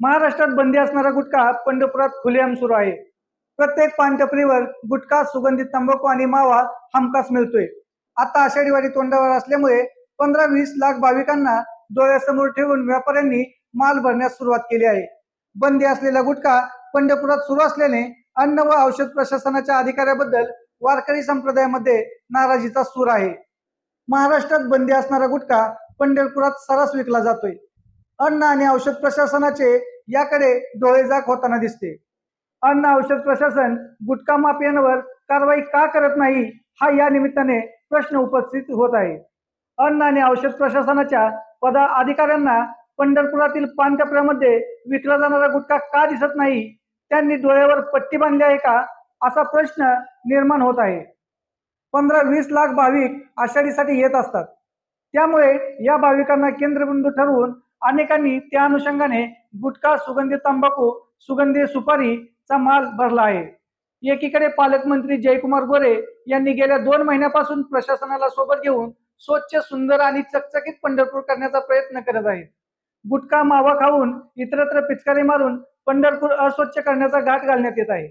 महाराष्ट्रात बंदी असणारा गुटखा पंढरपुरात खुलेआम सुरू आहे. प्रत्येक पानटपरीवर गुटखा सुगंधित तंबाखू आणि मावा हमखास मिळतोय. आता आषाढी वारी तोंडावर असल्यामुळे पंधरा वीस लाख भाविकांना डोळ्यासमोर ठेवून व्यापाऱ्यांनी माल भरण्यास सुरुवात केली आहे. बंदी असलेला गुटखा पंढरपुरात सुरू असल्याने अन्न व औषध प्रशासनाच्या अधिकाऱ्याबद्दल वारकरी संप्रदायामध्ये नाराजीचा सूर आहे. महाराष्ट्रात बंदी असणारा गुटखा पंढरपुरात सरस विकला जातोय. अन्न आणि औषध प्रशासनाचे याकडे डोळेजाक होताना दिसते. अन्न औषध प्रशासन गुटखा माफियांवर कारवाई का करत नाही हा या निमित्ताने प्रश्न उपस्थित होत आहे. अन्न आणि औषध प्रशासनाच्या पदा अधिकाऱ्यांना पंढरपुरातील पानटपऱ्यामध्ये विकला जाणारा गुटखा का दिसत नाही त्यांनी डोळ्यावर पट्टी बांधली आहे का? असा प्रश्न निर्माण होत आहे. पंधरा वीस लाख भाविक आषाढीसाठी येत असतात. त्यामुळे या भाविकांना केंद्रबिंदू ठरवून अनेकांनी त्या अनुषंगाने गुटखा सुगंधी तंबाखू सुगंधी सुपारीचा माल भरला आहे. एकीकडे पालकमंत्री जयकुमार गोरे यांनी गेल्या दोन महिन्यापासून प्रशासनाला सोबत घेऊन स्वच्छ सुंदर आणि चकचकीत पंढरपूर करण्याचा प्रयत्न करत आहेत. गुटखा मावा खाऊन इतरत्र पिचकारी मारून पंढरपूर अस्वच्छ करण्याचा घाट घालण्यात येत आहे.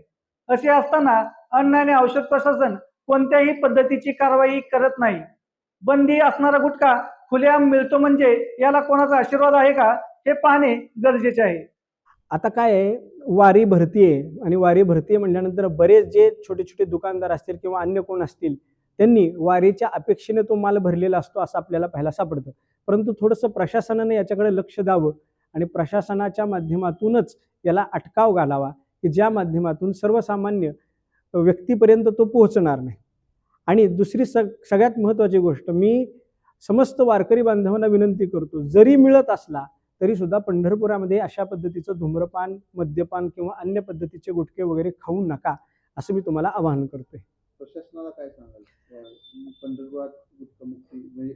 असे असताना अन्न आणि औषध प्रशासन कोणत्याही पद्धतीची कारवाई करत नाही. बंदी असणारा गुटखा खुलेआम मिळतो म्हणजे याला कोणाचा आशीर्वाद आहे का हे पाहणे गरजेचे आहे. आता काय आहे? वारी भरतीये आणि वारी भरतीये म्हटल्यानंतर बरेच जे छोटे छोटे दुकानदार असतील किंवा अन्य कोण असतील त्यांनी वारीच्या अपेक्षेने तो माल भरलेला असतो असं आपल्याला पाहायला सापडतं. परंतु थोडंसं प्रशासनाने याच्याकडे लक्ष द्यावं आणि प्रशासनाच्या माध्यमातूनच याला अटकाव घालावा. की ज्या माध्यमातून सर्वसामान्य व्यक्तीपर्यंत तो पोहोचणार नाही. आणि दुसरी स सगळ्यात महत्त्वाची गोष्ट मी समस्त वारकरी बांधवांना विनंती करतो जरी मिळत असला तरी सुद्धा पंढरपुरामध्ये अशा पद्धतीचं धूम्रपान मद्यपान किंवा अन्य पद्धतीचे गुटखे वगैरे खाऊ नका असं मी तुम्हाला आवाहन करतोय. प्रशासनाला काय सांगाल? मुक्ती म्हणजे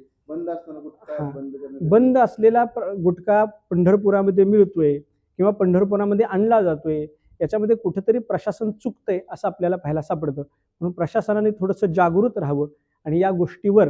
बंद असलेला गुटखा पंढरपुरामध्ये मिळतोय किंवा पंढरपुरामध्ये आणला जातोय याच्यामध्ये कुठेतरी प्रशासन चुकतंय असं आपल्याला पाहायला सापडतं. म्हणून प्रशासनाने थोडंसं जागृत राहावं आणि या गोष्टीवर